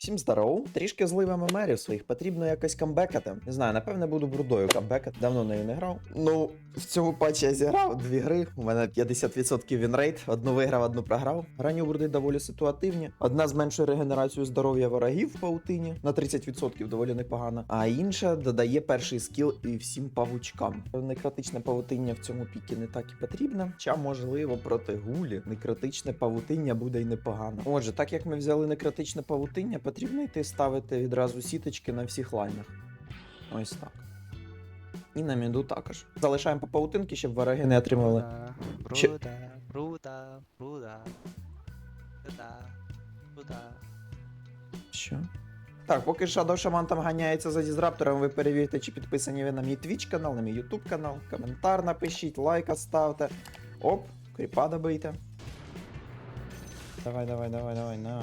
Всім здорово. Трішки злив ММРів своїх, потрібно якось камбекати. Не знаю, напевне буду брудою камбекати. Давно нею не грав. Ну, в цьому патчі я зіграв дві гри. У мене 50% вінрейт. Одну виграв, одну програв. Грані у бруди доволі ситуативні. Одна зменшує регенерацію здоров'я ворогів в паутині на 30% доволі непогано. А інша додає перший скіл і всім павучкам. Некротичне павутиння в цьому пікі не так і потрібно. Ча можливо проти гулі. Некротичне павутиння буде й непогано. Отже, так як ми взяли некротичне павутиння, потрібно йти ставити відразу сіточки на всіх лайнах. Ось так. І на міду також. Залишаємо по павутинки, щоб вороги не отримали. Чи- Бруда, бруда, бруда, бруда, бруда. Що? Так, поки Shadow Shaman там ганяється за дізраптором, ви перевірте, чи підписані ви на мій Twitch канал, на мій YouTube канал. Коментар напишіть, лайка ставте. Оп, кріпа добийте. Давай, давай, давай, давай, на.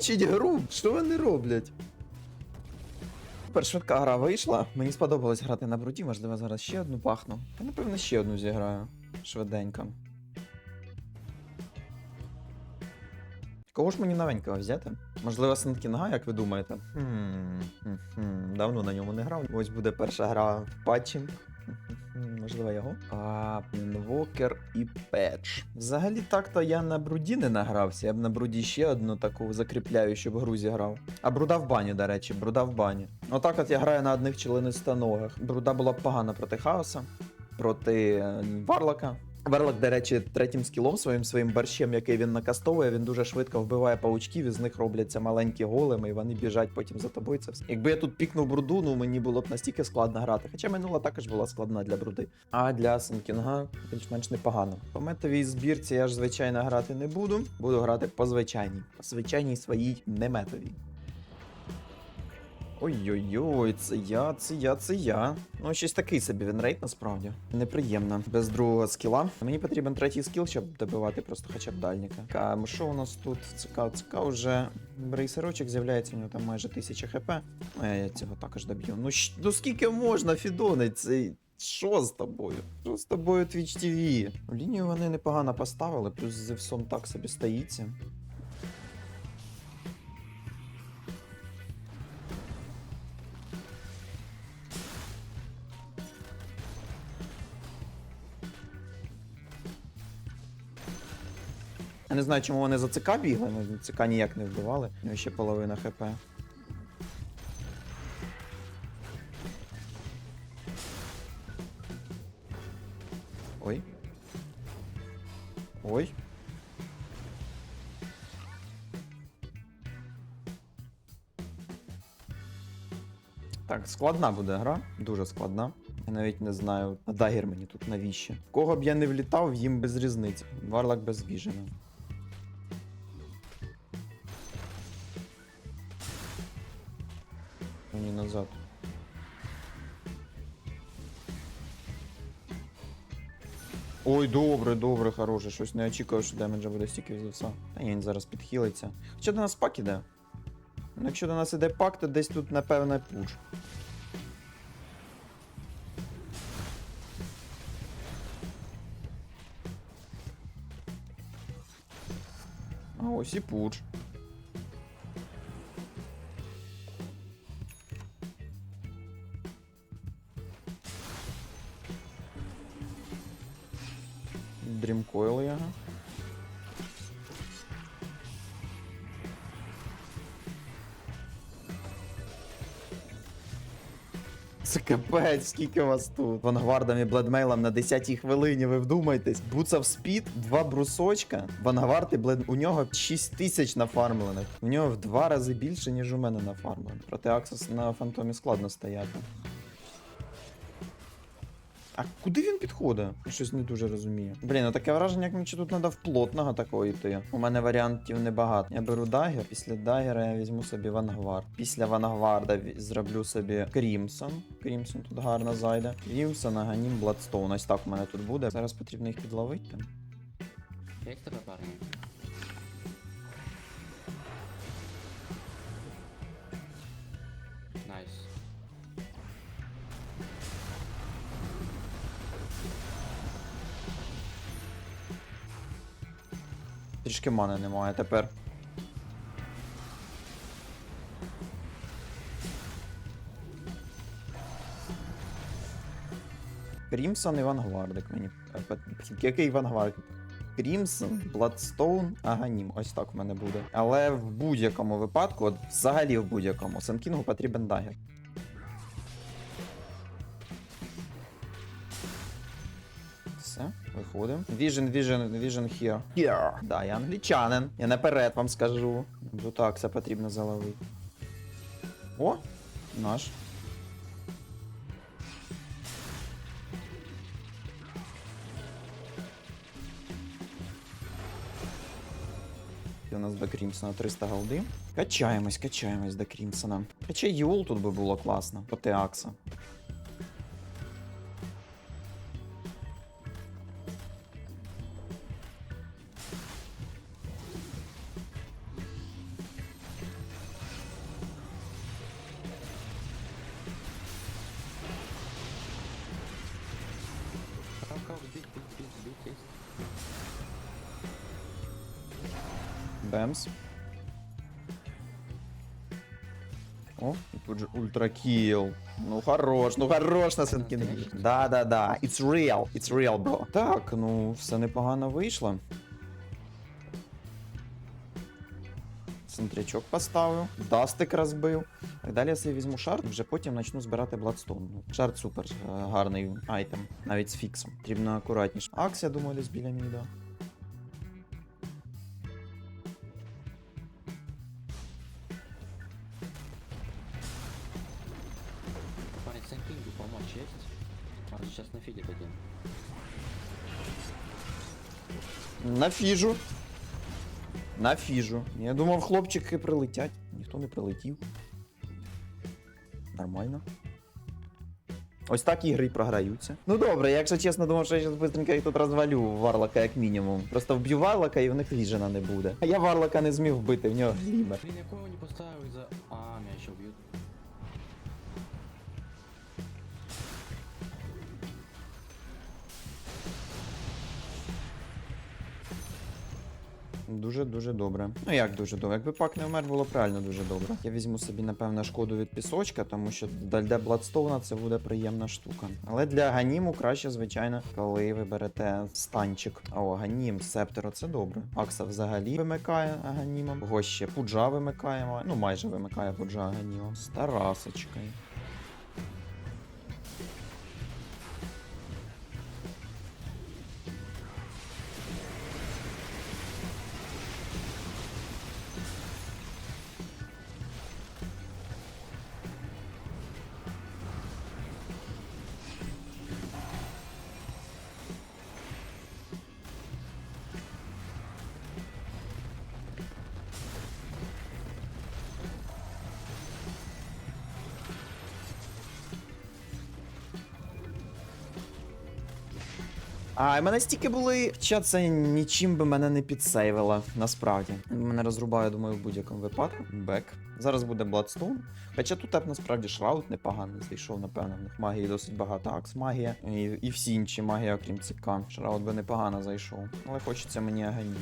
Закінчить гру! Що вони роблять? Супер швидка гра вийшла. Мені сподобалось грати на бруді, можливо, зараз ще одну пахну. Та напевно ще одну зіграю. Швиденько. Кого ж мені новенького взяти? Можливо, Сенткінга, як ви думаєте? Хм, хм, давно на ньому не грав. Ось буде перша гра в патчі. Можливо, його. А, Інвокер і Петч. Взагалі так-то я на бруді не награвся. Я б на бруді ще одну таку закріпляю, щоб гру зіграв. А бруда в бані, до речі, бруда в бані. Отак от я граю на одних членистоногах. Бруда була погана проти хаоса, проти Варлока. Варлок, до речі, третім скілом своїм своїм борщем, який він накастовує, він дуже швидко вбиває паучків, із них робляться маленькі големи, і вони біжать потім за тобою. Це все. Якби я тут пікнув бруду, ну мені було б настільки складно грати. Хоча минула також була складна для бруди. А для Сенкінга більш-менш непогано. По метовій збірці я ж звичайно грати не буду. Буду грати по звичайній. По звичайній своїй неметовій. Ой-ой-ой, це я, це я, це я. Ну, щось такий собі вінрейт насправді. Неприємно. Без другого скіла. Мені потрібен третій скіл, щоб добивати просто хоча б дальника. А що у нас тут? ЦК, ЦК вже брейсерочок з'являється, у нього там майже 1000 хп. Ну, я цього також доб'ю. Ну, ну скільки можна, Фідони, цей. Що з тобою? Що з тобою Twitch TV? Лінію вони непогано поставили, плюс з Зевсом так собі стоїться. Не знаю, чому вони за ЦК бігли, ну ЦК ніяк не вбивали. У нього ще половина хп. Ой. Ой. Так, складна буде гра, дуже складна. Я навіть не знаю, а дагер мені тут навіщо. Кого б я не влітав, їм без різниці. Варлок без віжена. Мені назад. Ой, добре, добре, хороше. Щось не очікував, що демеджа буде стільки з все. Та ні, він зараз підхилиться. Хоча до нас пак іде. Ну, якщо до нас іде пак, то десь тут, напевне, пуш. А ось і пуч. Дрімкойл його. Це капець, скільки вас тут. Вангвардом і бледмейлом на 10-й хвилині, ви вдумайтесь. Буцав спід, два брусочка. Вангвард і блед... У нього 6 тисяч нафармлених. У нього в два рази більше, ніж у мене нафармлено. Проти Аксос на фантомі складно стояти. А куди він підходить? Я щось не дуже розумію. Блін, ну таке враження, як мені чи тут треба в плотного такого йти. У мене варіантів небагато. Я беру дагер, після дагера я візьму собі вангвард. Після вангварда зроблю собі Крімсон. Крімсон тут гарно зайде. Крімсон, Аганім, Бладстоун. Ось так у мене тут буде. Зараз потрібно їх підловити. Як тебе парні? Трішки мани немає тепер. Крімсон і Вангвардик мені. Який Вангвард? Крімсон, Бладстоун, Аганім. Ось так в мене буде. Але в будь-якому випадку, от взагалі в будь-якому, Сенкінгу потрібен дагер. Виходимо. Vision, vision, vision here. Here. Да, я англічанин. Я наперед вам скажу. До такса потрібно заловити. О, наш. У нас до Крімсона 300 голди. Качаємось, качаємось до Крімсона. Хоча Юл тут би було класно, проти Акса. О, і тут же ультракіл. Ну хорош, ну хорош на Сенкінгі. Да, да, да. It's real, it's real, bro. Так, ну все непогано вийшло. Центрячок поставив, дастик розбив. Так далі я собі візьму шарт, вже потім почну збирати Бладстоун. Ну, Шарт супер е, гарний айтем, навіть з фіксом. Потрібно акуратніше. Акс, я думаю, десь біля міда. На фіжу. На фіжу. Я думав, хлопчики прилетять. Ніхто не прилетів. Нормально. Ось так ігри і програються. Ну добре, я, якщо чесно, думав, що я зараз швидко їх тут розвалю Варлока як мінімум. Просто вб'ю Варлока і в них віжена не буде. А я Варлока не зміг вбити, в нього глімер. Блин, я кого не поставил из-за... А, меня еще убьют. Дуже-дуже добре. Ну як дуже добре? Якби пак не вмер, було б реально дуже добре. Я візьму собі, напевно, шкоду від пісочка, тому що для Бладстоуна це буде приємна штука. Але для Ганіму краще, звичайно, коли ви берете станчик. О, Ганім, Септеро, це добре. Акса взагалі вимикає Аганімом. Кого ще Пуджа вимикає, ну майже вимикає Пуджа Аганімом. З Тарасочкою. А, і мене стільки були. Хоча це нічим би мене не підсейвило, насправді. Мене розрубає, думаю, в будь-якому випадку. Бек. Зараз буде Бладстоун. Хоча тут так насправді шраут непоганий зайшов, напевно. В них магії досить багато. Акс магія. І, і всі інші магії, окрім ЦК. Шраут би непогано зайшов. Але хочеться мені агані.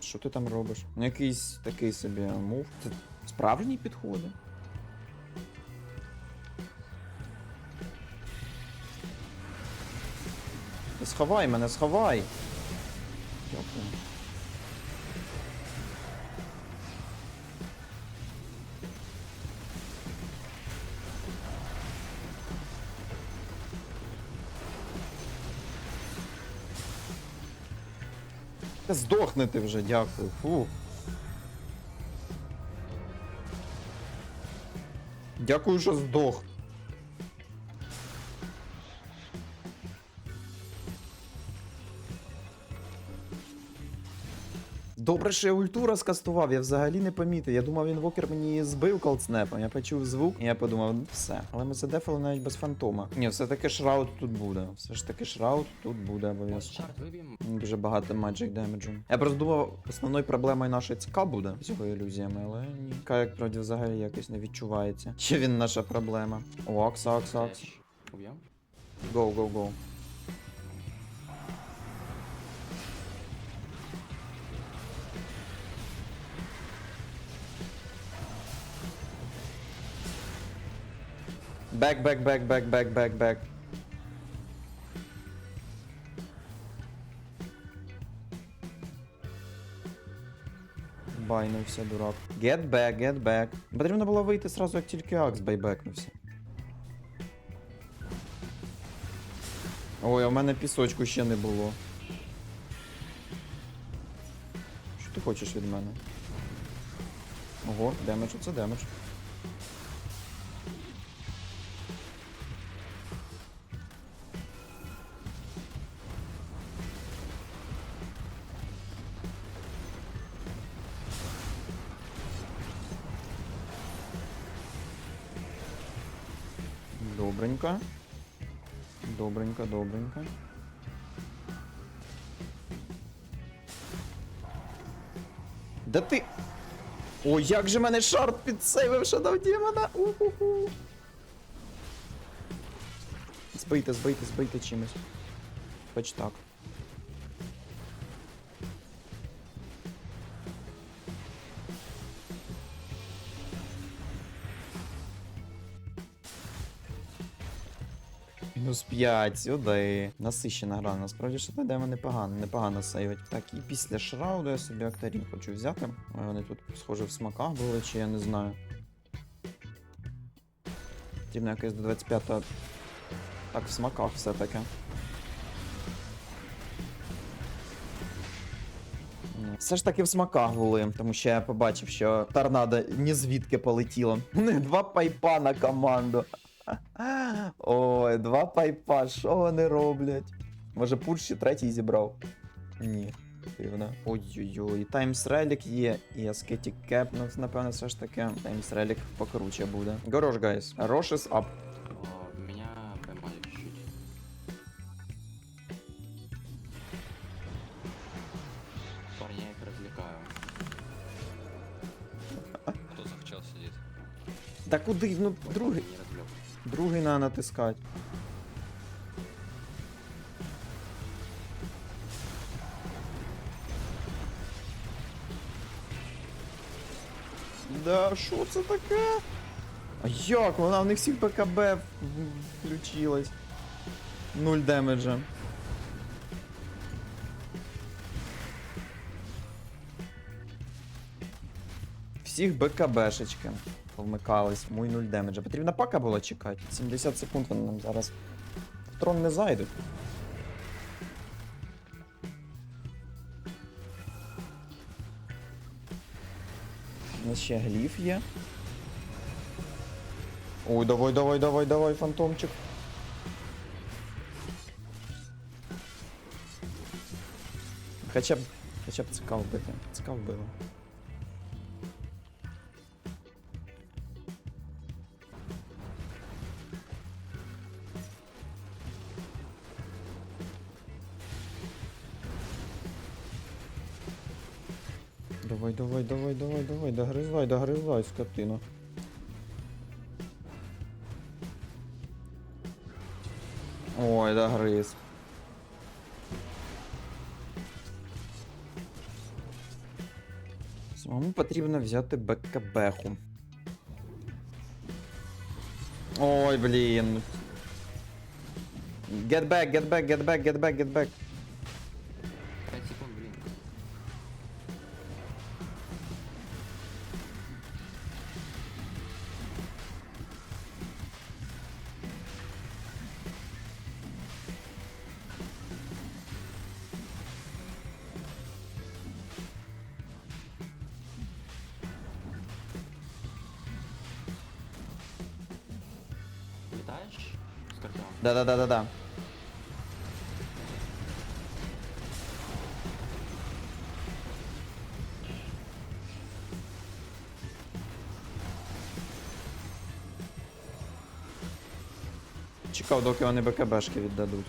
Що ти там робиш? Ну якийсь такий собі мув. Це справжній підходи. Сховай мене, сховай. Йоку. Здохни ти вже, дякую. Фу. Дякую, що здох. Добре, що я ульту розкастував, я взагалі не помітив. Я думав, він вокер мені збив колдснепом. Я почув звук, і я подумав, ну все. Але ми задефали навіть без фантома. Ні, все-таки шраут тут буде. Все ж таки шраут тут буде обов'язково. Дуже багато magic демеджу. Я просто думав, основною проблемою нашої ЦК буде з його ілюзіями, але ні. ЦК, як правді, взагалі якось не відчувається. Чи він наша проблема? О, акс, акс, акс. Флеш. Уб'ємо? Go, Back, back, back, back, back, back, back. Байнувся, дурак. Get back, get back. Потрібно було вийти сразу, як тільки Акс байбекнувся. Ой, а в мене пісочку ще не було. Що ти хочеш від мене? Ого, демедж, оце демедж. Добренько. Добренько, добренько. Да ти. Ой, як же мене шарт підсейвив, дав демона. У-ху-ху. Збийте, збийте, збийте чимось. Хоч так. Мінус 5, сюди. Насищена гра. Насправді що те демо непогано, непогано сейвить. Так, і після шрауду я собі актарін хочу взяти. Вони тут, схоже, в смаках були, чи я не знаю. Потрібно якось до 25-го. Так, в смаках все-таки. Все ж таки в смаках були, тому що я побачив, що торнадо ні звідки полетіло. Два пайпа на команду. Ой, два пайпа, що вони роблять? Може, пуш ще третій зібрав? Ні. Дивно. Ой-ой-ой, Таймс Релік є, і Аскетік Кеп, ну напевно, все ж таки Таймс Релік покруче буде. Горош, гайс. Рош is up. О, Меня поймали чуть-чуть. Парня я их развлекаю. Кто за в чел сидит? Та куди? Ну, Ой, другий. Не развлек. Другий надо натискати. Да, що це таке? А як? Вона в них всіх БКБ включилась. Нуль демеджа. Всіх БКБшечки повмикались, мой нуль демеджа. Потрібна пака була чекати. 70 секунд вони нам зараз в трон не зайдуть. У нас ще гліф є. Ой, давай, давай, давай, давай, фантомчик. Хоча б. Хоча б ЦК вбити. ЦК вбило. Давай, давай, давай, давай, давай, догризай, догризай, скотина. Ой, догриз. Самому потрібно взяти БКБху. Ой, блін. Get back, get back, get back, get back, get back. Да-да-да-да-да. Чекав, доки вони БКБшки віддадуть.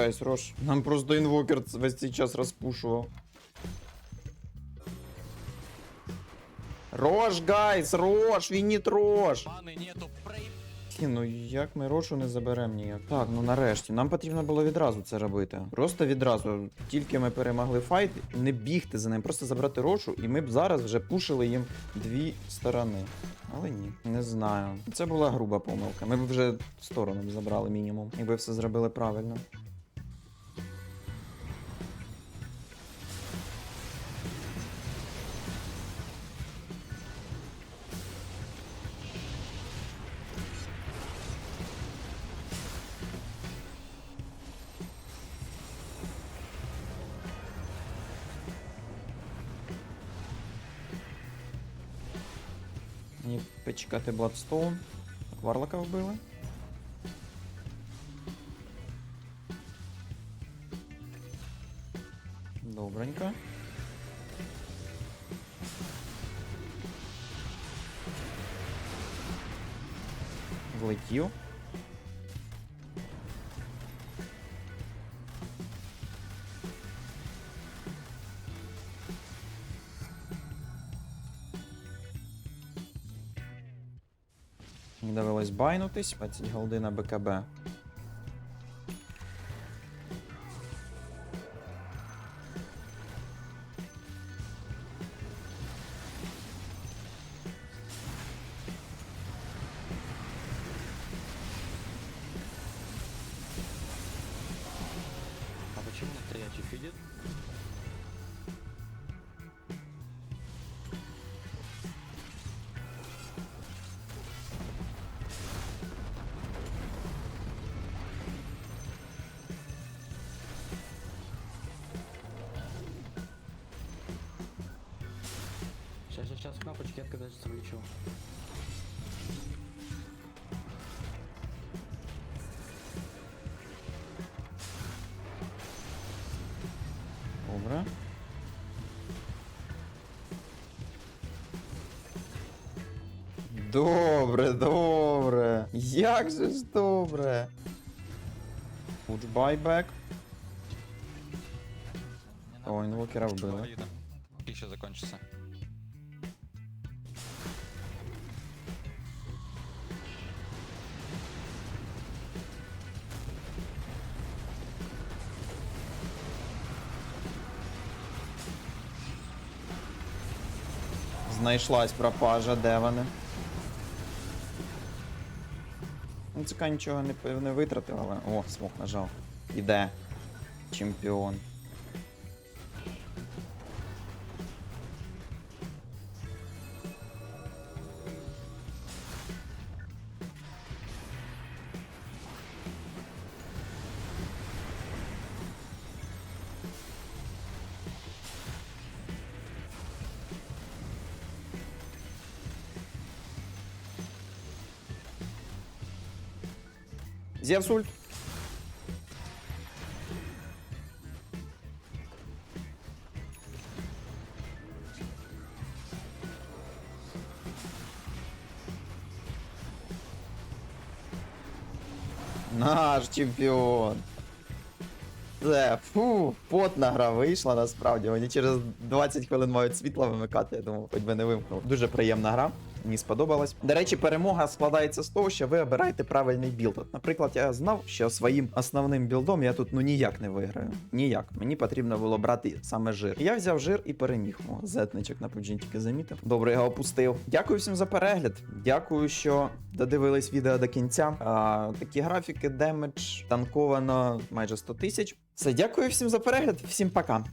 Гайс, рош. Нам просто інвокер весь цей час розпушував. Рош, гайс, рош, вініт рош. Паны нету, ну як ми рошу не заберемо ніяк. Так, ну нарешті. Нам потрібно було відразу це робити. Просто відразу. Тільки ми перемогли файт, не бігти за ним, просто забрати рошу, і ми б зараз вже пушили їм дві сторони. Але ні, не знаю. Це була груба помилка. Ми б вже сторону забрали мінімум, якби все зробили правильно. Мені почекати Бладстоун. Варлока вбили. Добренько. Влетів. Байнутись, 20 голди на БКБ. Сейчас, сейчас, сейчас, кнопочки, я когда же свалечу. Добре. Добре, добре. Як же ж добре. Пуч байбек. О, інвокера вбили. Знайшлась пропажа, де вони? Ну, ЦК нічого не, не витратив, але. О, смог нажав. Іде. Чемпіон. Зевс ульт. Наш чемпіон. Це, фу, потна гра вийшла насправді. Вони через 20 хвилин мають світло вимикати. Я думав, хоч би не вимкнув. Дуже приємна гра. Мені сподобалась. До речі, перемога складається з того, що ви обираєте правильний білд. От, наприклад, я знав, що своїм основним білдом я тут ну ніяк не виграю. Ніяк. Мені потрібно було брати саме жир. Я взяв жир і переміг. О, зетничок на PUBG тільки замітив. Добре, його опустив. Дякую всім за перегляд. Дякую, що додивились відео до кінця. А, такі графіки, демедж, танковано майже 100 тисяч. Все, дякую всім за перегляд. Всім пока.